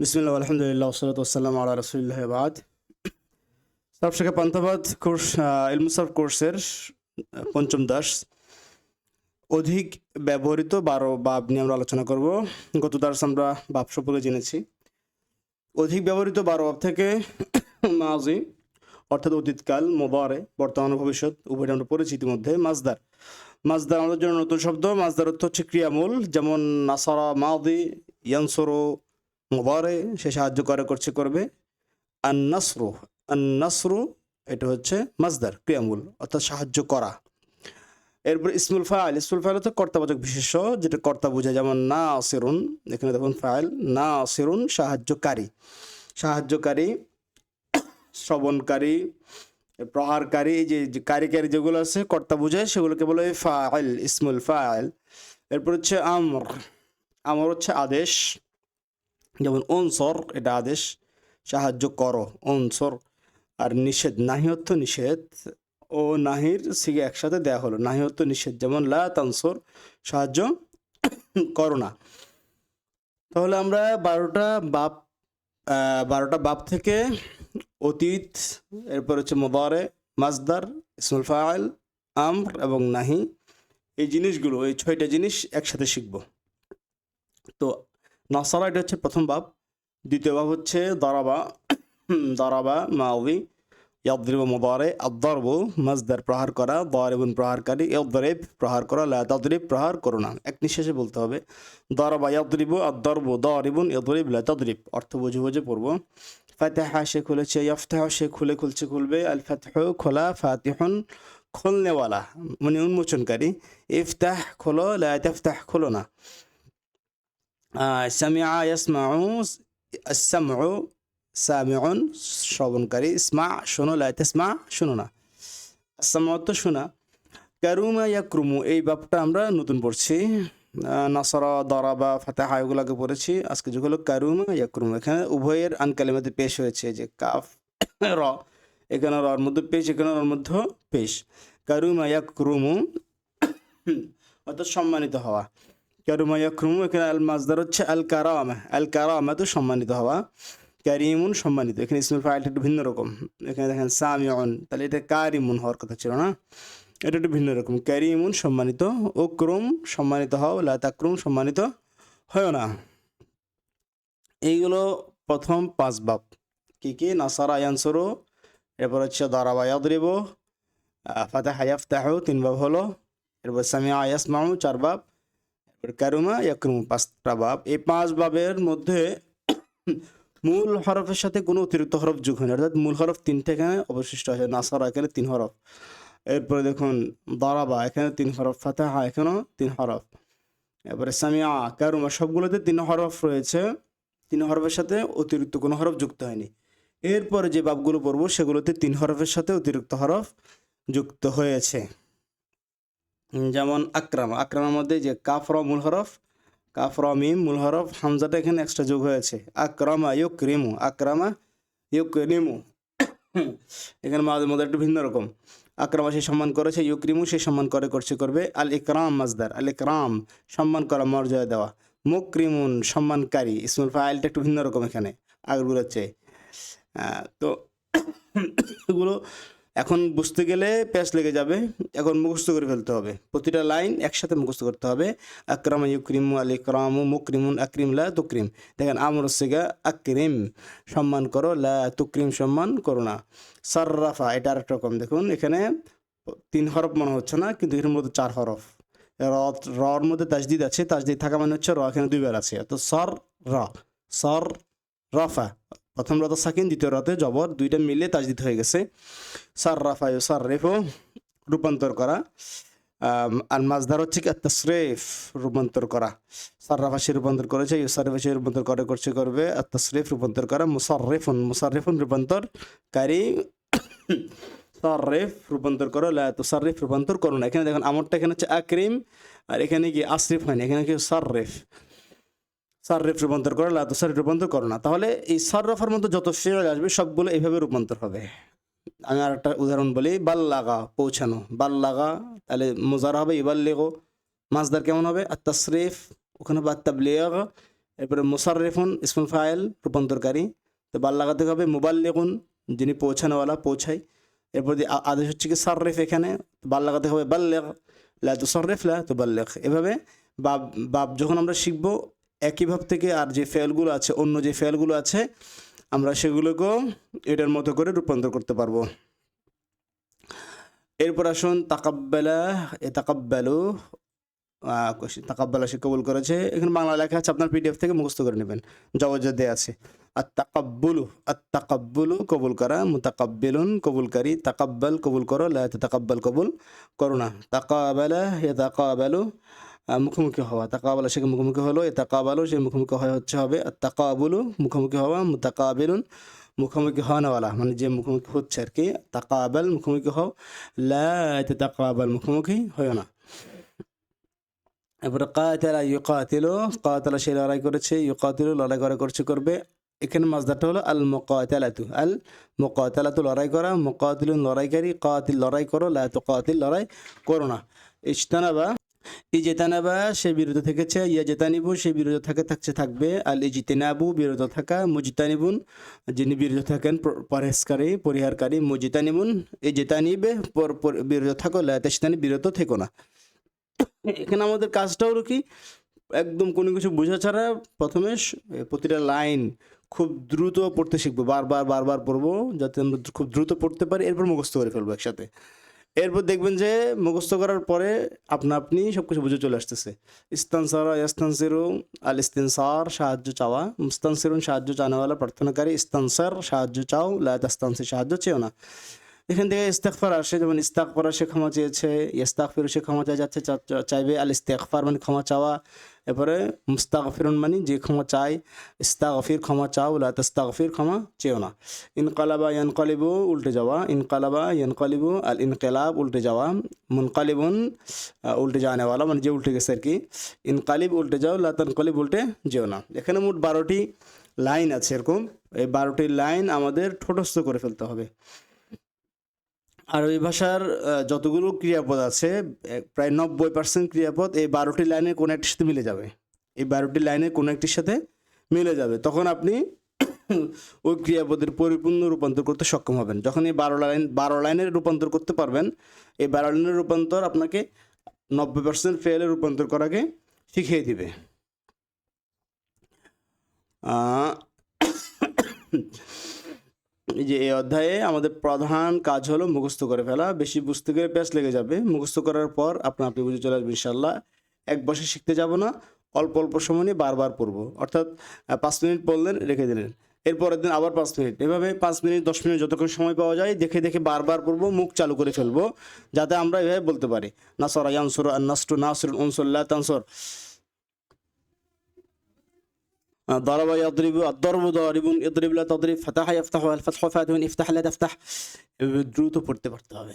বিসমিল্লাহ, আলহামদুলিল্লাহ ওসলাত ওসাল্লাম আল্লাহ রসুল্লাহ বাদ। সবশেখে পান্থবাদ কোর্স ইলমুসাফ কোর্সের পঞ্চম দাস। অধিক ব্যবহৃত বারো বাব নিয়ে আমরা আলোচনা করব। গত দাস আমরা বাপ সম্পর্কে জেনেছি। অধিক ব্যবহৃত বারো বাব থেকে মাজি, অর্থাৎ অতীতকাল মোবারে বর্তমান ভবিষ্যৎ, উভয়টা আমরা পড়েছি ইতিমধ্যে, মাজদার। মাজদার আমাদের জন্য নতুন শব্দ, মাজদার অর্থ হচ্ছে ক্রিয়ামূল, যেমন নাসারা মাদি, ইয়ানসরো মোবারে, সে সাহায্য করে, করছে, করবে। আন নাসরু আন নাসরু এটা হচ্ছে মাজদার ক্রিয়ামূল, অর্থাৎ সাহায্য করা। এরপর ইসমুল ফাইল ইসমুল ফাইল হচ্ছে কর্তাবাচক বিশেষ্য, যেটা কর্তা বোঝায়, যেমন না আসিরুন এখানে দেখুন ফাইল না আসিরুন সাহায্যকারী। সাহায্যকারী, শ্রবণকারী, প্রহারকারী যে কারিকারী যেগুলো আছে, কর্তা বোঝায়, সেগুলোকে বলে ফাইল, ইসমুল ফাইল। এরপর হচ্ছে আমর আমর হচ্ছে আদেশ। যেমন অনসর, এটা আদেশ সাহায্য করো, অনসর। আর নিষেধ নাহি অর্থ নিষেধ ও নাহির সিগে একসাথে দেয়া হলো। নাহি অর্থ নিষেধ, যেমন লা তানসর, সাহায্য করো না। তাহলে আমরা বারোটা বাপ বারোটা বাপ থেকে অতীত, এরপর হচ্ছে মোবারে মাজদার ইসমুল ফাইল, আমর এবং নাহি, এই জিনিসগুলো, এই ছয়টা জিনিস একসাথে শিখব। তো নাসারা, এটা হচ্ছে প্রথম বাব। দ্বিতীয় বাব হচ্ছে দারাবা। দারাবা মাউদি ইয়াদ্রিব মোবারে আদারবু মাজদার প্রহার করা, দারিবুন প্রহারকারী, ইয়াদ্রিব প্রহার করা, লা তাদরিব প্রহার করো না। এক নিঃশ্বাসে বলতে হবে। দারাবা, ইয়াদ্রিব আদারবু দারিবুন লা তাদরিব। অর্থ বুঝে বুঝে পড়ব। ফাতেহা সে খুলেছে ইফতাহ সে খুলে খুলছে, খুলবে। আল ফাতহ খোলা, ফাতিহুন খুলনেওয়ালা মানে উন্মোচনকারী। ইফতাহ খোলো, লা খোলো না। সামিয়া ইয়াসমাউ সামউ সামিউন, শ্রবণকারী, ইসমা, শোনো, লা তাসমা, শোনো না। সামা তো শোনা। কারুমা ইয়াক্রুমু, এই বাপটা আমরা নতুন পড়ছি। নাসরা, দরাবা, ফাতেহা, এগুলোকে পড়েছি। আজকে যেগুলো কারুমা ইয়াক্রুমু। এখানে উভয়ের আনকালিমাতে পেশ হয়েছে যে কাফ, র। এখানে রর মধ্যে পেশ, এখানে রর মধ্যে পেশ। কারুমা ইয়াক্রুমু, অর্থাৎ সম্মানিত হওয়া। কারুমা ইয়াক্রুমু এখানে আল মাজদার হচ্ছে আল কারামা আল তো সম্মানিত হওয়া কারিমুন সম্মানিত এখানে ইসমুল ফাইলটা একটু ভিন্ন রকম এখানে দেখেন সামিউন তাহলে এটা কারিমুন হওয়ার কথা ছিল না এটা একটু ভিন্ন রকম ক্যারিমুন সম্মানিত ও ক্রম সম্মানিত হও লাতাক্রম সম্মানিত হয় না এইগুলো প্রথম পাঁচ বাপ কি কি নাসারা ইয়ানসরো এরপর হচ্ছে দারাবা ইয়াদরিব ফাতে হায়াফতাহ তিন বাব হলো এরপর সামিয়া ইয়াসমাউ চার এরপর কারুমা ইয়াক্রুম পাঁচটা বাব এই পাঁচ বাবের মধ্যে মূল হরফের সাথে কোনো অতিরিক্ত হরফ যোগ হয়নি অর্থাৎ মূল হরফ তিনটে এখানে অবশিষ্ট আছে। নাসারা এখানে তিন হরফ। এরপরে দেখুন, দারাবা এখানে তিন হরফ, ফাতাহা এখানেও তিন হরফ। এরপরে সামিয়া, কারুমা সবগুলোতে তিন হরফ রয়েছে। তিন হরফের সাথে অতিরিক্ত কোনো হরফ যুক্ত হয়নি। এরপরে যে বাবগুলো পড়ব, সেগুলোতে তিন হরফের সাথে অতিরিক্ত হরফ যুক্ত হয়েছে। যেমন আকরাম, আকরামের মধ্যে যে কাফর মূল হরফ, কাফর মিম মূল হরফ, হামজাটা এখানে এক্সট্রা যোগ হয়েছে। আক্রামা ইউক রিমু আক্রামা ইউক রিমু এখানে মাদের মধ্যে একটু ভিন্ন রকম। আক্রামা সে সম্মান করেছে, ইউক্রিমু সে সম্মান করে, করছে, করবে। আল ইকরাম মাজদার, আল ইকরাম, সম্মান করা, মর্যাদা দেওয়া। মুকরিমুন, সম্মানকারী। ইসমুল ফাইলটা একটু ভিন্ন রকম এখানে। আগেরগুলোর চেয়ে তো এগুলো এখন বুঝতে গেলে প্যাচ লেগে যাবে। এখন মুখস্থ করে ফেলতে হবে। প্রতিটা লাইন একসাথে মুখস্থ করতে হবে। আকরাম ইউক্রিমু আল ইকরামু মুকরিমুন আকরিম লা তুকরিম। দেখেন, আমর সেগা আকরিম, সম্মান করো, লা তুকরিম সম্মান করো না। সার্রাফা, এটা আরেকটা রকম। দেখুন, এখানে তিন হরফ মনে হচ্ছে না, কিন্তু এর মধ্যে চার হরফ। রর মধ্যে তাজদিদ আছে, তাজদিদ থাকা মানে হচ্ছে র, এখানে দুইবার আছে। তো সর র সর রফা প্রথম রত সাকিন, দ্বিতীয় রতে জবর, দুইটা মিলে তাজদিদ হয়ে গেছে। সার রাফা ইউ সার রেফো রূপান্তর করা। আর মাজদার হচ্ছে কি তসরেফ রূপান্তর করা। সার্রাফা সে রূপান্তর করেছে ইউসারেফা সে রূপান্তর করে, করছে, করবে। আর তসরেফ রূপান্তর করা, মুসাররেফুন মুসাররেফুন রূপান্তরকারী। সাররেফ রূপান্তর করো, লা তুসাররিফ রূপান্তর করো না। এখানে দেখুন, আমারটা এখানে হচ্ছে আকরিম, আর এখানে কি, আসরিফ হয়নি এখানে কি সাররেফ। সাররেফ রূপান্তর করো লা তুসাররিফ রূপান্তর করো না। তাহলে এই সাররফার মধ্যে যত ফেল আসবে, সবগুলো এইভাবে রূপান্তর হবে। আমি আর একটা উদাহরণ বলি বাল লাগা পৌঁছানো। বাল লাগা তাহলে মোজার হবে ইবাল লেগো মাজদার কেমন হবে? আর তসরিফ ওখানে বা তাবলিগ এরপরে মুসাররিফুন, ইসমুল ফাইল, রূপান্তরকারী। তো বাল লাগাতে হবে মোবাইল লেগুন যিনি পৌঁছানোওয়ালা, পৌঁছায়। এরপর আদেশ হচ্ছে কি সাররেফ এখানে বাল লাগাতে হবে বাল্লেগ, লা তো সররেফ লা তো বাল্লেগ এভাবে বাপ বাপ যখন আমরা শিখব একই ভাব থেকে আর যে ফেলগুলো আছে, অন্য যে ফেলগুলো আছে, আমরা সেগুলোকেও এটার মতো করে রূপান্তর করতে পারব। এরপর আসুন, তাকাব্বেলা, এ তাকাব্বালু তাকাব্বালা সে কবুল করেছে। এখানে বাংলা লেখা আছে, আপনার পিডিএফ থেকে মুখস্থ করে নেবেন। জগজে দেয়া আছে আর তাকাব্বুলু আর তাকাব্বুলু কবুল করা, মুতাকাব্বিলুন কবুলকারী তাকাব্বাল কবুল করো, লা তাকাব্বাল কবুল করো না। তাকাবালা এ তাকাবালু মুখোমুখি হওয়া। তাকাবালা সে মুখোমুখি হলো? এ তাকাবালু সে মুখোমুখি হয় হচ্ছে হবে। আর তাকাবুলু মুখোমুখি হওয়া, মুতাকাবিলুন মুখোমুখি হওয়ানোওয়ালা মানে যে মুখোমুখি হচ্ছে আর কি তাকাবাল মুখোমুখি হও। লা তাকাবাল মুখোমুখি হয় না। এরপরে কাতালা ইউকাতিলু, কাতালা সে লড়াই করেছে, ইউকাতিলু লড়াই করা করছে করবে। এখানে মাজদারটা হলো আল মুকাতালাতু আল মুকাতালাতু লড়াই করা, মুকাতিলুন লড়াইকারী, কাতিল লড়াই করো, লা তুকাতিল লড়াই করো না। ইজতানাবা ইজেতানাবা, সে বিরত থেকেছে ইয়া জেতানিবু সে বিরত থাকে, থাকছে, থাকবে আল ইজিতেনাবু বিরত থাকা, মুজিতানিবুন, যিনি বিরত থাকেন, প- পরহেজকারী, পরিহারকারী, মুজিতানিবুন এই জেতানিবে পর- পর- বিরত থাকো, লা তেস্তানি বিরত থেকো না। এখানে আমাদের কাজটা হলো কি, একদম কোনো কিছু বোঝা ছাড়া প্রথমে প্রতিটা লাইন খুব দ্রুত পড়তে শিখব, বারবার বারবার পড়ব, যাতে আমরা খুব দ্রুত পড়তে পারি, এরপর মুখস্থ করে ফেলব একসাথে। এরপর দেখবেন যে মুখস্থ করার পরে আপনা আপনি সব কিছু বুঝে চলে আসতেছে। ইস্তানসার ইস্তানসিরু আল ইস্তিনসার সাহায্য চাওয়া। মুস্তানসিরুন, সাহায্য চাওয়ালা প্রার্থনাকারী, ইস্তানসার, সাহায্য চাও লায়াত ইস্তানসির সাহায্য চেয়েও না। এখান থেকে ইস্তেকফার আসে, যেমন ইস্তাকফার সে ক্ষমা চেয়েছে ইস্তাকফির সে ক্ষমা চাই যাচ্ছে চাইবে, আল ইস্তেকফার মানে ক্ষমা চাওয়া, এরপরে মুস্তাগফিরুন মানে যে ক্ষমা চাই ইস্তাগফির ক্ষমা চাও, লা তাস্তাগফির ক্ষমা চেও না। ইনকালাবা ইয়ানকালিবু, উল্টে যাওয়া, ইনকালাবা ইয়ানকালিবু, আল ইনকালাব, উল্টে যাওয়া, মুনকালিবুন উল্টে যাওয়ানে वाला মানে যে উল্টে গেছে আর কি, ইনকালিব, উল্টে যাও, লা তানকালিব, উল্টে যেও না। এখানে মোট বারোটি লাইন আছে এরকম, এই বারোটি লাইন আমাদের ঠোঁটস্থ করে ফেলতে হবে। আরবি ভাষার যতগুলো ক্রিয়াপদ আছে প্রায় নব্বই পার্সেন্ট ক্রিয়াপদ এই বারোটি লাইনে কোনো একটির সাথে মিলে যাবে। এই বারোটি লাইনে কোনো একটির সাথে মিলে যাবে। তখন আপনি ওই ক্রিয়াপদের পরিপূর্ণ রূপান্তর করতে সক্ষম হবেন। যখন এই বারো লাইন, বারো লাইনের রূপান্তর করতে পারবেন, এই বারো লাইনের রূপান্তর আপনাকে নব্বই পার্সেন্ট ফেলে রূপান্তর করাকে শিখিয়ে দিবে। যে এই অধ্যায়ে আমাদের প্রধান কাজ হলো মুখস্থ করে ফেলা। বেশি বুঝতে গেলে প্যাস লেগে যাবে। মুখস্থ করার পর আপনা আপনি বুঝে চলে আসবে ইনশাল্লাহ এক বছর শিখতে যাব না, অল্প অল্প সময় নিয়ে বারবার পড়ব। অর্থাৎ পাঁচ মিনিট পড়লেন, রেখে দিলেন। এরপরের দিন আবার পাঁচ মিনিট। এভাবে পাঁচ মিনিট, দশ মিনিট যতক্ষণ সময় পাওয়া যায়, দেখে দেখে বারবার পড়ব, মুখ চালু করে ফেলব, যাতে আমরা এভাবে বলতে পারি। নাসর আয়ানসুর নাস্টু নাসর উনসুল্লাহ তানসর। ضرب يضرب الضرب ضارب يضرب لا تضرب فتح يفتح الفتح فاتح افتح لا تفتح এভাবে দ্রুত পড়তে পারতে হবে